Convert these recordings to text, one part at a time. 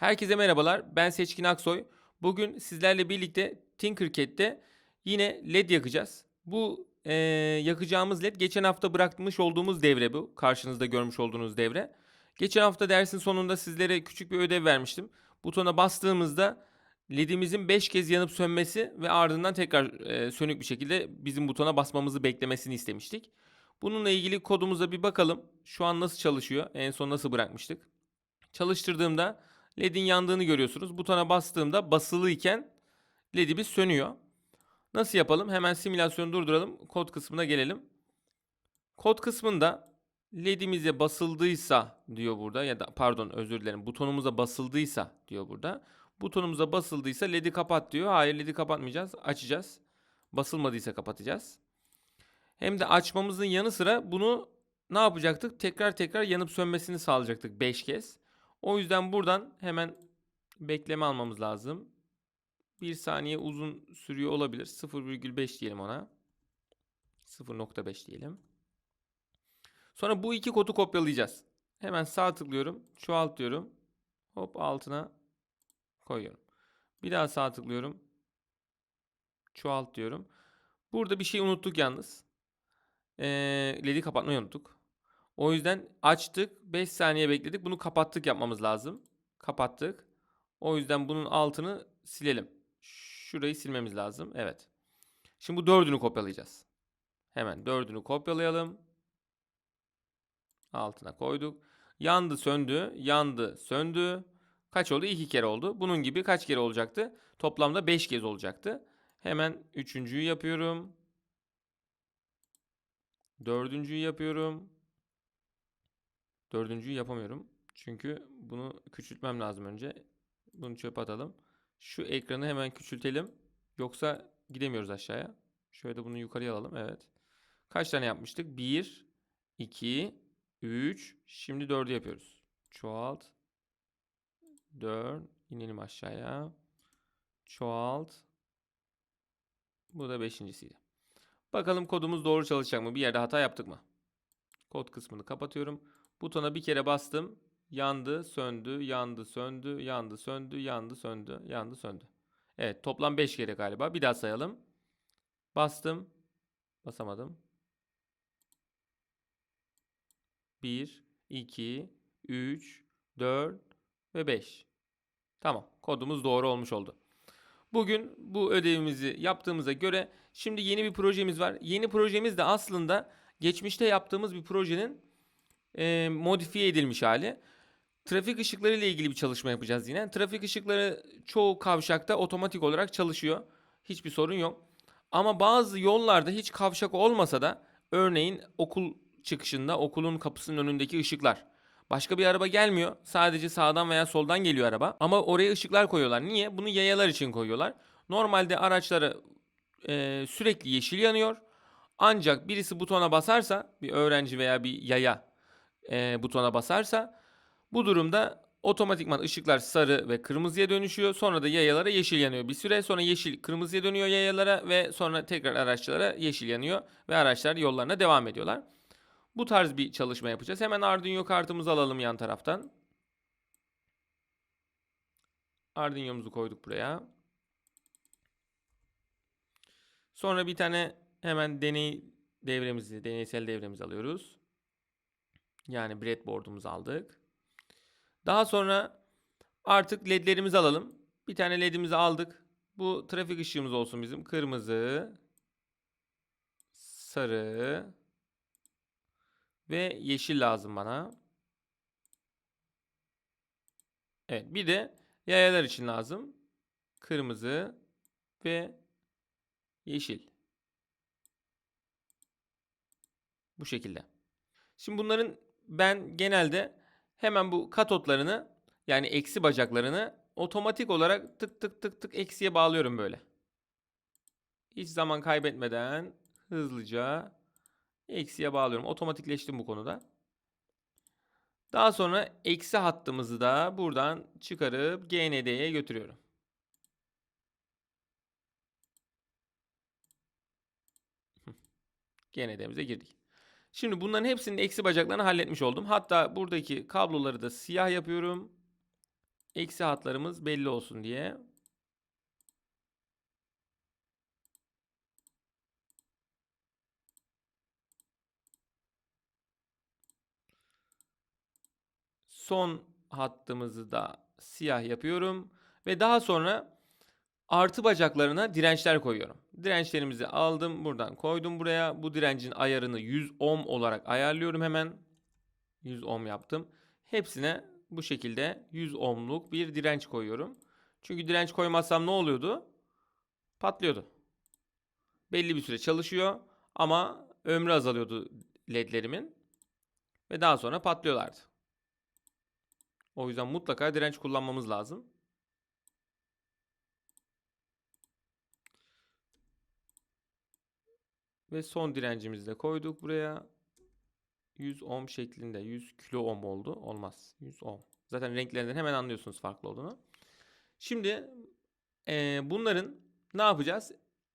Herkese merhabalar. Ben Seçkin Aksoy. Bugün sizlerle birlikte Tinkercad'de yine LED yakacağız. Bu eee, yakacağımız LED geçen hafta bırakmış olduğumuz devre bu. Karşınızda görmüş olduğunuz devre. Geçen hafta dersin sonunda sizlere küçük bir ödev vermiştim. Butona bastığımızda LED'imizin 5 kez yanıp sönmesi ve ardından tekrar eee, sönük bir şekilde bizim butona basmamızı beklemesini istemiştik. Bununla ilgili kodumuza bir bakalım. Şu an nasıl çalışıyor? En son nasıl bırakmıştık? Çalıştırdığımda LED'in yandığını görüyorsunuz. Butona bastığımda basılı iken LED'imiz sönüyor. Nasıl yapalım? Hemen simülasyonu durduralım. Kod kısmına gelelim. Kod kısmında LED'imize basıldıysa diyor burada ya da pardon özür dilerim butonumuza basıldıysa diyor burada. Butonumuza basıldıysa LED'i kapat diyor. Hayır LED'i kapatmayacağız. Açacağız. Basılmadıysa kapatacağız. Hem de açmamızın yanı sıra bunu ne yapacaktık? Tekrar tekrar yanıp sönmesini sağlayacaktık 5 kez. O yüzden buradan hemen bekleme almamız lazım. Bir saniye uzun sürüyor olabilir. 0,5 diyelim ona. 0.5 diyelim. Sonra bu iki kodu kopyalayacağız. Hemen sağ tıklıyorum. Çoğalt diyorum. Hop altına koyuyorum. Bir daha sağ tıklıyorum. Çoğalt diyorum. Burada bir şey unuttuk yalnız. Ee, LED'i kapatmayı unuttuk. O yüzden açtık. 5 saniye bekledik. Bunu kapattık yapmamız lazım. Kapattık. O yüzden bunun altını silelim. Şurayı silmemiz lazım. Evet. Şimdi bu dördünü kopyalayacağız. Hemen dördünü kopyalayalım. Altına koyduk. Yandı söndü. Yandı söndü. Kaç oldu? İki kere oldu. Bunun gibi kaç kere olacaktı? Toplamda 5 kez olacaktı. Hemen üçüncüyü yapıyorum. Dördüncüyü yapıyorum. Dördüncüyü yapamıyorum. Çünkü bunu küçültmem lazım önce. Bunu çöpe atalım. Şu ekranı hemen küçültelim. Yoksa gidemiyoruz aşağıya. Şöyle de bunu yukarıya alalım. Evet. Kaç tane yapmıştık? 1, 2, 3. Şimdi 4'ü yapıyoruz. Çoğalt. 4. İnelim aşağıya. Çoğalt. Bu da beşincisiydi. Bakalım kodumuz doğru çalışacak mı? Bir yerde hata yaptık mı? Kod kısmını kapatıyorum. Butona bir kere bastım. Yandı, söndü, yandı, söndü, yandı, söndü, yandı, söndü, yandı, söndü. Evet, toplam 5 kere galiba. Bir daha sayalım. Bastım. Basamadım. 1, 2, 3, 4 ve 5. Tamam, kodumuz doğru olmuş oldu. Bugün bu ödevimizi yaptığımıza göre şimdi yeni bir projemiz var. Yeni projemiz de aslında geçmişte yaptığımız bir projenin e, modifiye edilmiş hali. Trafik ışıkları ile ilgili bir çalışma yapacağız yine. Trafik ışıkları çoğu kavşakta otomatik olarak çalışıyor. Hiçbir sorun yok. Ama bazı yollarda hiç kavşak olmasa da örneğin okul çıkışında okulun kapısının önündeki ışıklar. Başka bir araba gelmiyor. Sadece sağdan veya soldan geliyor araba. Ama oraya ışıklar koyuyorlar. Niye? Bunu yayalar için koyuyorlar. Normalde araçlara e, sürekli yeşil yanıyor. Ancak birisi butona basarsa, bir öğrenci veya bir yaya e, butona basarsa bu durumda otomatikman ışıklar sarı ve kırmızıya dönüşüyor. Sonra da yayalara yeşil yanıyor. Bir süre sonra yeşil kırmızıya dönüyor yayalara ve sonra tekrar araçlara yeşil yanıyor ve araçlar yollarına devam ediyorlar. Bu tarz bir çalışma yapacağız. Hemen Arduino kartımızı alalım yan taraftan. Arduino'muzu koyduk buraya. Sonra bir tane hemen deney devremizi, deneysel devremizi alıyoruz. Yani breadboard'umuzu aldık. Daha sonra artık ledlerimizi alalım. Bir tane ledimizi aldık. Bu trafik ışığımız olsun bizim. Kırmızı, sarı ve yeşil lazım bana. Evet, bir de yayalar için lazım. Kırmızı ve yeşil. Bu şekilde. Şimdi bunların ben genelde hemen bu katotlarını yani eksi bacaklarını otomatik olarak tık tık tık tık eksiye bağlıyorum böyle. Hiç zaman kaybetmeden hızlıca eksiye bağlıyorum. Otomatikleştim bu konuda. Daha sonra eksi hattımızı da buradan çıkarıp GND'ye götürüyorum. GND'mize girdik. Şimdi bunların hepsinin eksi bacaklarını halletmiş oldum. Hatta buradaki kabloları da siyah yapıyorum. eksi hatlarımız belli olsun diye. Son hattımızı da siyah yapıyorum. Ve daha sonra artı bacaklarına dirençler koyuyorum. Dirençlerimizi aldım buradan koydum buraya. Bu direncin ayarını 100 ohm olarak ayarlıyorum hemen. 100 ohm yaptım. Hepsine bu şekilde 100 ohmluk bir direnç koyuyorum. Çünkü direnç koymazsam ne oluyordu? Patlıyordu. Belli bir süre çalışıyor ama ömrü azalıyordu ledlerimin. Ve daha sonra patlıyorlardı. O yüzden mutlaka direnç kullanmamız lazım. Ve son direncimizi de koyduk buraya. 100 ohm şeklinde. 100 kilo ohm oldu. Olmaz. 100 ohm. Zaten renklerinden hemen anlıyorsunuz farklı olduğunu. Şimdi eee, bunların ne yapacağız?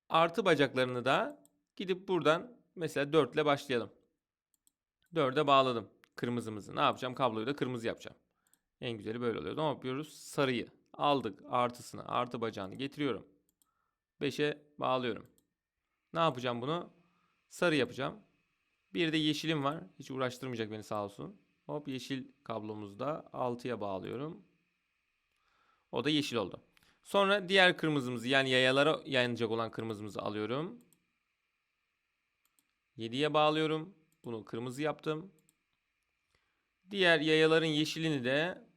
Artı bacaklarını da gidip buradan mesela 4 ile başlayalım. 4'e bağladım kırmızımızı. Ne yapacağım? Kabloyu da kırmızı yapacağım. En güzeli böyle oluyor. Ne yapıyoruz? Sarıyı aldık. Artısını, artı bacağını getiriyorum. 5'e bağlıyorum. Ne yapacağım bunu? Sarı yapacağım. Bir de yeşilim var. Hiç uğraştırmayacak beni sağ olsun. Hop yeşil kablomuzu da 6'ya bağlıyorum. O da yeşil oldu. Sonra diğer kırmızımızı yani yayalara yayılacak olan kırmızımızı alıyorum. 7'ye bağlıyorum. Bunu kırmızı yaptım. Diğer yayaların yeşilini de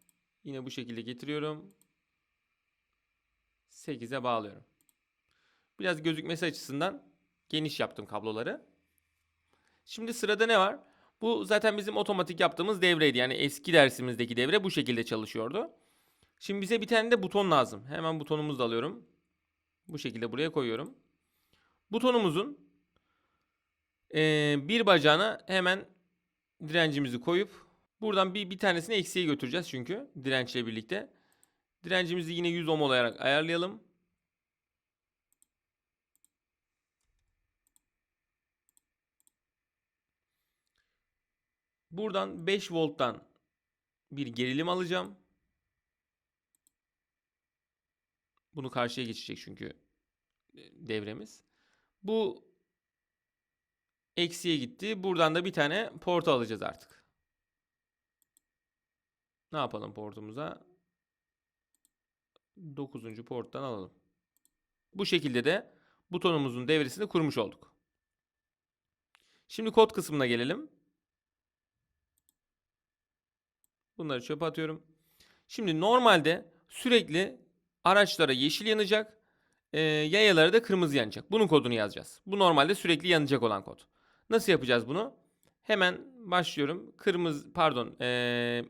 yine bu şekilde getiriyorum. 8'e bağlıyorum. Biraz gözükmesi açısından geniş yaptım kabloları. Şimdi sırada ne var? Bu zaten bizim otomatik yaptığımız devreydi. Yani eski dersimizdeki devre bu şekilde çalışıyordu. Şimdi bize bir tane de buton lazım. Hemen butonumuzu da alıyorum. Bu şekilde buraya koyuyorum. Butonumuzun eee, bir bacağına hemen direncimizi koyup buradan bir, bir tanesini eksiğe götüreceğiz çünkü dirençle birlikte. Direncimizi yine 100 ohm olarak ayarlayalım. Buradan 5 volttan bir gerilim alacağım. Bunu karşıya geçecek çünkü e, devremiz. Bu eksiye gitti. Buradan da bir tane port alacağız artık. Ne yapalım portumuza? 9. porttan alalım. Bu şekilde de butonumuzun devresini kurmuş olduk. Şimdi kod kısmına gelelim. Bunları çöpe atıyorum. Şimdi normalde sürekli araçlara yeşil yanacak, e, yayalara da kırmızı yanacak. Bunun kodunu yazacağız. Bu normalde sürekli yanacak olan kod. Nasıl yapacağız bunu? Hemen başlıyorum. Kırmızı, pardon, e,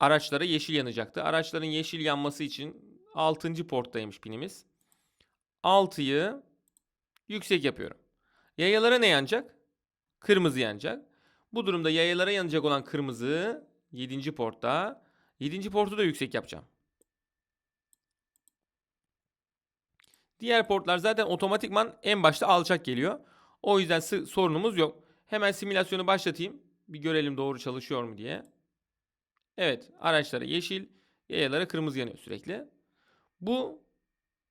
araçlara yeşil yanacaktı. Araçların yeşil yanması için 6. porttaymış pinimiz. 6'yı yüksek yapıyorum. Yayalara ne yanacak? Kırmızı yanacak. Bu durumda yayalara yanacak olan kırmızı 7. portta. 7. portu da yüksek yapacağım. Diğer portlar zaten otomatikman en başta alçak geliyor. O yüzden sorunumuz yok. Hemen simülasyonu başlatayım. Bir görelim doğru çalışıyor mu diye. Evet araçlara yeşil, yayalara kırmızı yanıyor sürekli. Bu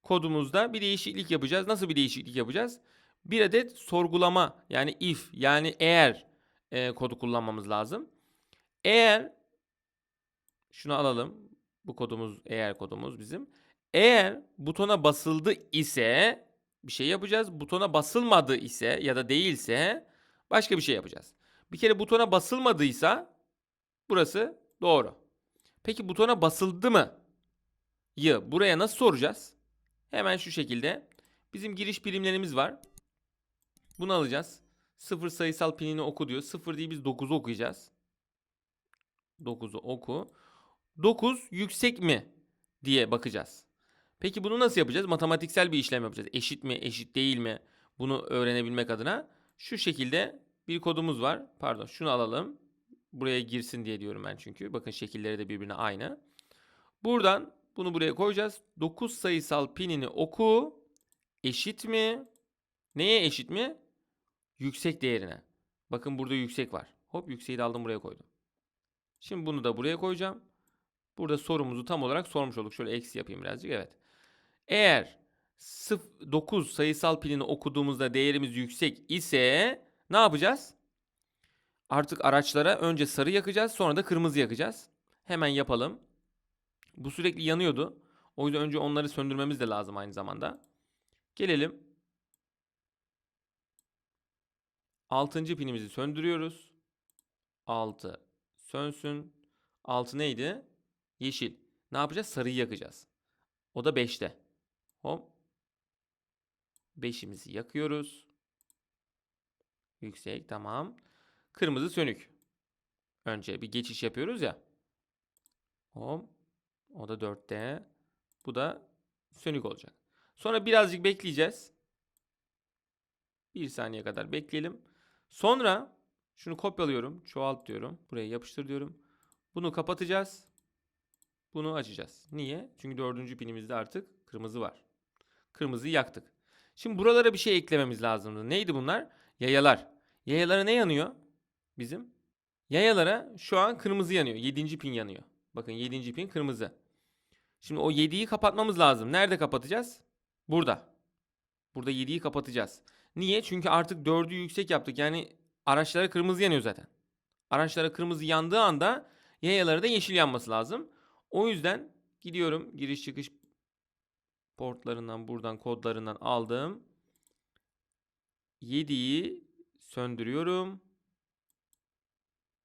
kodumuzda bir değişiklik yapacağız. Nasıl bir değişiklik yapacağız? Bir adet sorgulama yani if yani eğer e, kodu kullanmamız lazım. Eğer şunu alalım. Bu kodumuz eğer kodumuz bizim. Eğer butona basıldı ise bir şey yapacağız. Butona basılmadı ise ya da değilse başka bir şey yapacağız. Bir kere butona basılmadıysa burası doğru. Peki butona basıldı mı? Yı buraya nasıl soracağız? Hemen şu şekilde. Bizim giriş birimlerimiz var. Bunu alacağız. Sıfır sayısal pinini oku diyor. Sıfır değil biz 9'u okuyacağız. 9'u oku. 9 yüksek mi diye bakacağız. Peki bunu nasıl yapacağız? Matematiksel bir işlem yapacağız. Eşit mi, eşit değil mi? Bunu öğrenebilmek adına şu şekilde bir kodumuz var. Pardon, şunu alalım. Buraya girsin diye diyorum ben çünkü. Bakın şekilleri de birbirine aynı. Buradan bunu buraya koyacağız. 9 sayısal pinini oku. Eşit mi? Neye eşit mi? Yüksek değerine. Bakın burada yüksek var. Hop yükseği de aldım buraya koydum. Şimdi bunu da buraya koyacağım. Burada sorumuzu tam olarak sormuş olduk. Şöyle eksi yapayım birazcık. Evet. Eğer 9 sayısal pilini okuduğumuzda değerimiz yüksek ise ne yapacağız? Artık araçlara önce sarı yakacağız sonra da kırmızı yakacağız. Hemen yapalım. Bu sürekli yanıyordu. O yüzden önce onları söndürmemiz de lazım aynı zamanda. Gelelim. 6. pinimizi söndürüyoruz. 6 sönsün. 6 neydi? Yeşil. Ne yapacağız? Sarıyı yakacağız. O da 5'te. Hop. 5'imizi yakıyoruz. Yüksek tamam. Kırmızı sönük. Önce bir geçiş yapıyoruz ya. Hop. O da 4'te. Bu da sönük olacak. Sonra birazcık bekleyeceğiz. Bir saniye kadar bekleyelim. Sonra şunu kopyalıyorum. Çoğalt diyorum. Buraya yapıştır diyorum. Bunu kapatacağız. Bunu açacağız. Niye? Çünkü dördüncü pinimizde artık kırmızı var. Kırmızıyı yaktık. Şimdi buralara bir şey eklememiz lazımdı. Neydi bunlar? Yayalar. Yayalara ne yanıyor? Bizim. Yayalara şu an kırmızı yanıyor. 7. pin yanıyor. Bakın 7. pin kırmızı. Şimdi o 7'yi kapatmamız lazım. Nerede kapatacağız? Burada. Burada 7'yi kapatacağız. Niye? Çünkü artık 4'ü yüksek yaptık. Yani araçlara kırmızı yanıyor zaten. Araçlara kırmızı yandığı anda yayalara da yeşil yanması lazım. O yüzden gidiyorum giriş çıkış portlarından buradan kodlarından aldım. 7'yi söndürüyorum.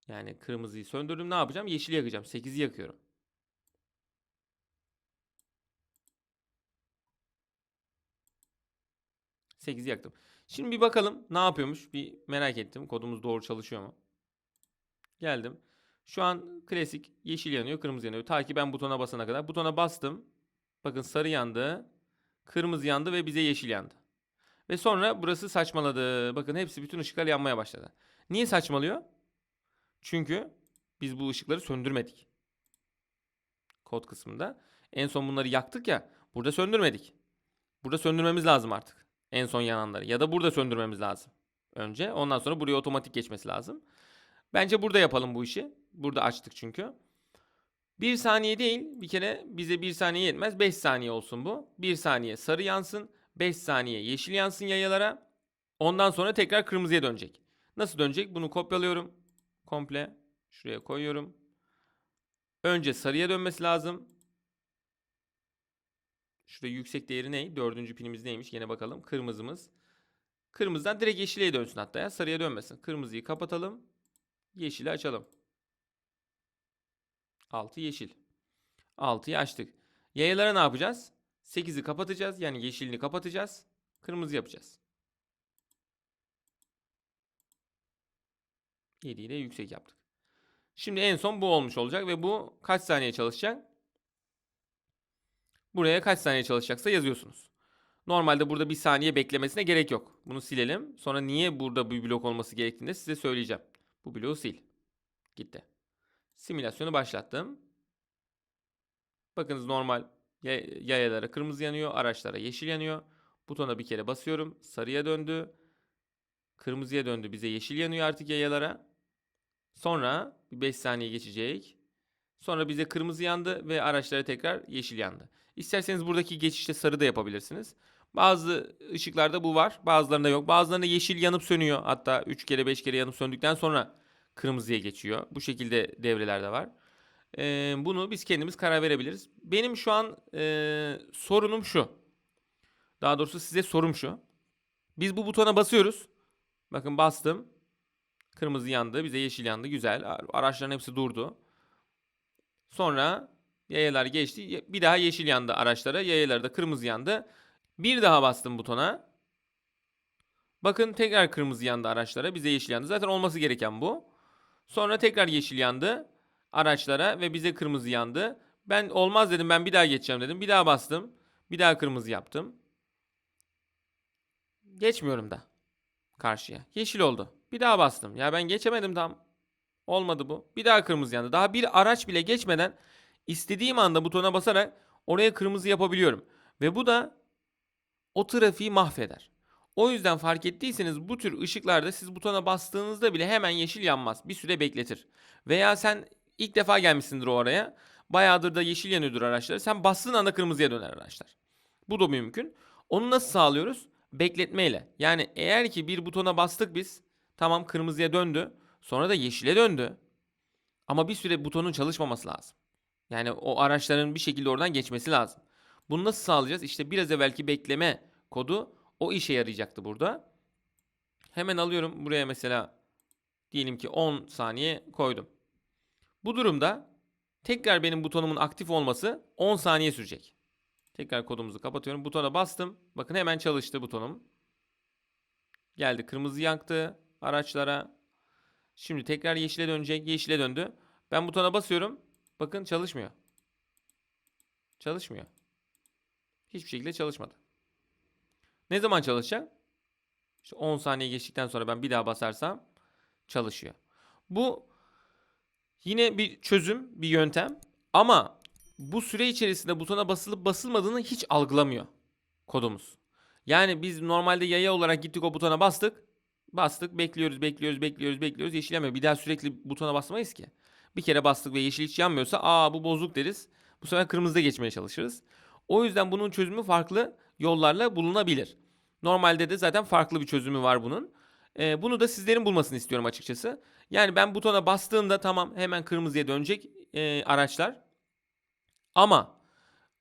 Yani kırmızıyı söndürdüm. Ne yapacağım? Yeşili yakacağım. 8'i yakıyorum. Sekizi yaktım. Şimdi bir bakalım ne yapıyormuş. Bir merak ettim. Kodumuz doğru çalışıyor mu? Geldim. Şu an klasik yeşil yanıyor, kırmızı yanıyor. Ta ki ben butona basana kadar. Butona bastım. Bakın sarı yandı, kırmızı yandı ve bize yeşil yandı. Ve sonra burası saçmaladı. Bakın hepsi bütün ışıklar yanmaya başladı. Niye saçmalıyor? Çünkü biz bu ışıkları söndürmedik. Kod kısmında. En son bunları yaktık ya. Burada söndürmedik. Burada söndürmemiz lazım artık. En son yananları. Ya da burada söndürmemiz lazım. Önce. Ondan sonra buraya otomatik geçmesi lazım. Bence burada yapalım bu işi. Burada açtık çünkü. Bir saniye değil. Bir kere bize bir saniye yetmez. 5 saniye olsun bu. Bir saniye sarı yansın. 5 saniye yeşil yansın yayalara. Ondan sonra tekrar kırmızıya dönecek. Nasıl dönecek? Bunu kopyalıyorum. Komple. Şuraya koyuyorum. Önce sarıya dönmesi lazım. Şurada yüksek değeri ne? Dördüncü pinimiz neymiş? Yine bakalım. Kırmızımız. Kırmızıdan direkt yeşile dönsün hatta ya. Sarıya dönmesin. Kırmızıyı kapatalım. Yeşili açalım. 6 yeşil. 6'yı açtık. Yayalara ne yapacağız? 8'i kapatacağız. Yani yeşilini kapatacağız. Kırmızı yapacağız. 7'yi de yüksek yaptık. Şimdi en son bu olmuş olacak ve bu kaç saniye çalışacak? Buraya kaç saniye çalışacaksa yazıyorsunuz. Normalde burada bir saniye beklemesine gerek yok. Bunu silelim. Sonra niye burada bir blok olması gerektiğini de size söyleyeceğim. Bu bloğu sil. Gitti. Simülasyonu başlattım. Bakınız normal yayalara kırmızı yanıyor, araçlara yeşil yanıyor. Butona bir kere basıyorum. Sarıya döndü. Kırmızıya döndü. Bize yeşil yanıyor artık yayalara. Sonra bir 5 saniye geçecek. Sonra bize kırmızı yandı ve araçlara tekrar yeşil yandı. İsterseniz buradaki geçişte sarı da yapabilirsiniz. Bazı ışıklarda bu var. Bazılarında yok. Bazılarında yeşil yanıp sönüyor. Hatta 3 kere 5 kere yanıp söndükten sonra kırmızıya geçiyor. Bu şekilde devreler de var. Ee, bunu biz kendimiz karar verebiliriz. Benim şu an e, sorunum şu. Daha doğrusu size sorum şu. Biz bu butona basıyoruz. Bakın bastım. Kırmızı yandı. Bize yeşil yandı. Güzel. Araçların hepsi durdu. Sonra yayalar geçti. Bir daha yeşil yandı araçlara. Yayalar da kırmızı yandı. Bir daha bastım butona. Bakın tekrar kırmızı yandı araçlara. Bize yeşil yandı. Zaten olması gereken bu. Sonra tekrar yeşil yandı araçlara ve bize kırmızı yandı. Ben olmaz dedim ben bir daha geçeceğim dedim. Bir daha bastım. Bir daha kırmızı yaptım. Geçmiyorum da karşıya. Yeşil oldu. Bir daha bastım. Ya ben geçemedim tam. Olmadı bu. Bir daha kırmızı yandı. Daha bir araç bile geçmeden istediğim anda butona basarak oraya kırmızı yapabiliyorum. Ve bu da o trafiği mahveder. O yüzden fark ettiyseniz bu tür ışıklarda siz butona bastığınızda bile hemen yeşil yanmaz. Bir süre bekletir. Veya sen ilk defa gelmişsindir o araya. Bayağıdır da yeşil yanıyordur araçlar. Sen bastığın anda kırmızıya döner araçlar. Bu da mümkün. Onu nasıl sağlıyoruz? Bekletmeyle. Yani eğer ki bir butona bastık biz. Tamam kırmızıya döndü. Sonra da yeşile döndü. Ama bir süre butonun çalışmaması lazım. Yani o araçların bir şekilde oradan geçmesi lazım. Bunu nasıl sağlayacağız? İşte biraz evvelki bekleme kodu o işe yarayacaktı burada. Hemen alıyorum buraya mesela diyelim ki 10 saniye koydum. Bu durumda tekrar benim butonumun aktif olması 10 saniye sürecek. Tekrar kodumuzu kapatıyorum. Butona bastım. Bakın hemen çalıştı butonum. Geldi kırmızı yaktı araçlara. Şimdi tekrar yeşile dönecek. Yeşile döndü. Ben butona basıyorum. Bakın çalışmıyor. Çalışmıyor. Hiçbir şekilde çalışmadı. Ne zaman çalışacak? İşte 10 saniye geçtikten sonra ben bir daha basarsam çalışıyor. Bu yine bir çözüm, bir yöntem ama bu süre içerisinde butona basılıp basılmadığını hiç algılamıyor kodumuz. Yani biz normalde yaya olarak gittik o butona bastık. Bastık, bekliyoruz, bekliyoruz, bekliyoruz, bekliyoruz. Yeşil yanmıyor. Bir daha sürekli butona basmayız ki. Bir kere bastık ve yeşil hiç yanmıyorsa aa bu bozuk deriz. Bu sefer kırmızıda geçmeye çalışırız. O yüzden bunun çözümü farklı yollarla bulunabilir. Normalde de zaten farklı bir çözümü var bunun. Ee, bunu da sizlerin bulmasını istiyorum açıkçası. Yani ben butona bastığımda tamam hemen kırmızıya dönecek e, araçlar. Ama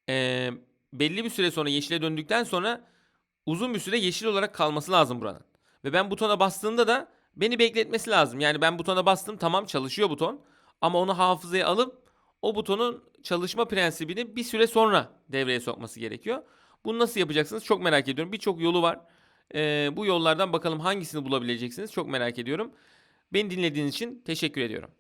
e, belli bir süre sonra yeşile döndükten sonra uzun bir süre yeşil olarak kalması lazım buranın. Ve ben butona bastığımda da beni bekletmesi lazım. Yani ben butona bastım tamam çalışıyor buton. Ama onu hafızaya alıp o butonun çalışma prensibini bir süre sonra devreye sokması gerekiyor. Bunu nasıl yapacaksınız çok merak ediyorum. Birçok yolu var. Ee, bu yollardan bakalım hangisini bulabileceksiniz çok merak ediyorum. Beni dinlediğiniz için teşekkür ediyorum.